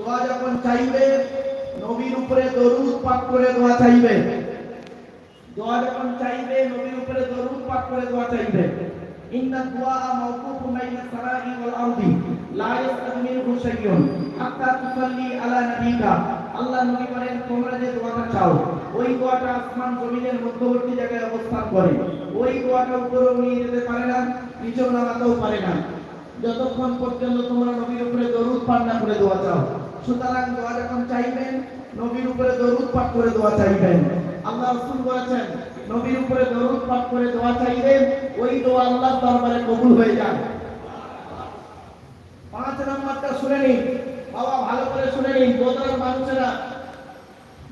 দোয়া যখন চাইবে, নবীর উপরে দরুদ পাঠ করে দোয়া চাইবে। দোয়া যখন চাইবে, নবীর উপরে দরুদ পাঠ করে দোয়া চাইবে। ইন্না দুআ মাওকুফু বাইনা সারাই ওয়াল আরদি, লা ইয়াস্তামিরু শাইয়ুন হাত্তা তুসাল্লি আলা নাবিকা। আল্লাহ নবী বলেন, তোমরা যে দোয়াটা চাও, ওই দোয়াটা আসমান জমিনের মধ্যবর্তী জায়গায় অবস্থান করে। ওই দোয়াটা উপরেও নিয়ে যেতে পারে না, নিচেও নামাতেও পারে না। যতক্ষণ পর্যন্ত তোমরা নবীর উপরে দরুদ পাঠ না করে দোয়া চাও সুতরাং দোয়া যখন চাইবেন, নবীর উপরে দরুদ পাঠ করে দোয়া চাইবেন। আল্লাহ রাসূল বলেছেন, নবীর উপরে দরুদ পাঠ করে দোয়া চাইবেন, ওই দোয়া আল্লাহর দরবারে কবুল হয়ে যায় পাঁচ নম্বরটা শুনে নিন। বাবা, ভালো করে শুনে নিন। বোধরার মানুষেরা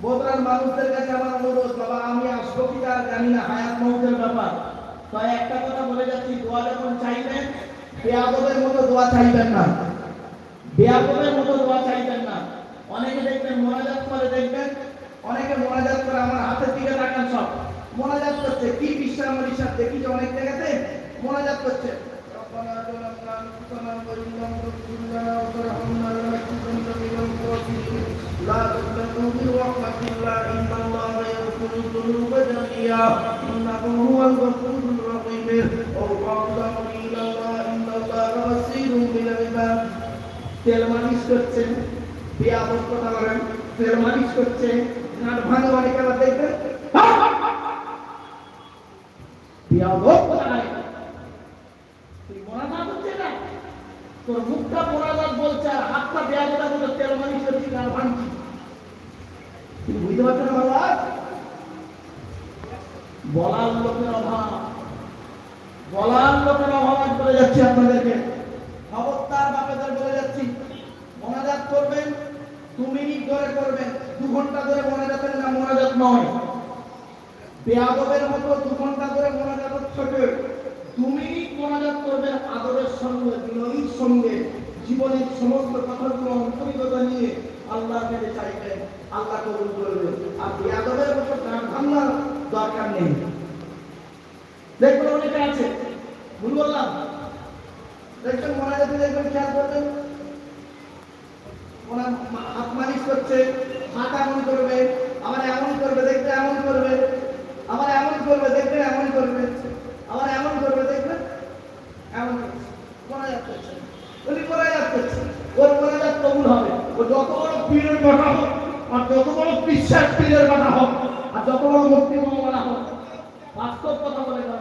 বোধরার মানুষদের কাছে আমার অনুরোধ, বাবা, আমি আসব কি আর জানি না, হায়াত মৌতের ব্যাপার। তাই একটা কথা বলে যাচ্ছি, দোয়া যখন চাইবেন, বেয়াদবের মতো দোয়া চাইবেন না। বেয়াদবের মতো দোয়া চাইবেন না অনেকে দেখবেন মোনাজাত করে দেখবেন অনেকে মোনাজাত করে আমার হাতের দিকে তাকান সব মোনাজাত করছে কি বিশ্রাম রিসাব দেখি যে অনেক জায়গাতে মোনাজাত করছে ربنا ظلمنا انفسنا وان لم تغفر لنا وترحمنا لنكونن من الخاسرين لا تقنطوا من رحمة الله ان الله يغفر الذنوب جميعا انه هو الغفور الرحيم وقال الى الله ان الله بصير بالعباد তেল মালিশ করছেন বিয়াদব কথা বলেন, তেল মালিশ করছে, নাট ভাঙা বলেন তুই বুঝতে পারছ বলার লোকের অভাব। বলার লোকের অভাব বলে যাচ্ছি আপনাদেরকে খবরদার বাপেদের বলে যাচ্ছি মোনাজাত করবেন দু মিনিট ধরে করবেন দু ঘণ্টা ধরে মোনাজাতের নাম মোনাজাত নয়। বেয়াদবের মতো দু ঘণ্টা ধরে মোনাজাত ছোটে। দু মিনিট করবেন আদরের সঙ্গে সঙ্গে, জীবনের সমস্ত নিয়ে চাইবেন, আল্লাহ কবুল আর মতো গান ভাঙার দরকার নেই। দেখবেন অনেকে আছে, ভুল বললাম। দেখবেন মোনাজাতে দেখবেন, খেয়াল করবেন ওনার মা- হাত মালিশ করছে হাত এমন করবে আবার এমন করবে, দেখবে এমন করবে আবার এমন করবে, দেখবে এমন করবে আবার এমন করবে, দেখবে এমন ওর কথা আর যত বড় মুক্তি হোক বাস্তব কথা বলে দেওয়া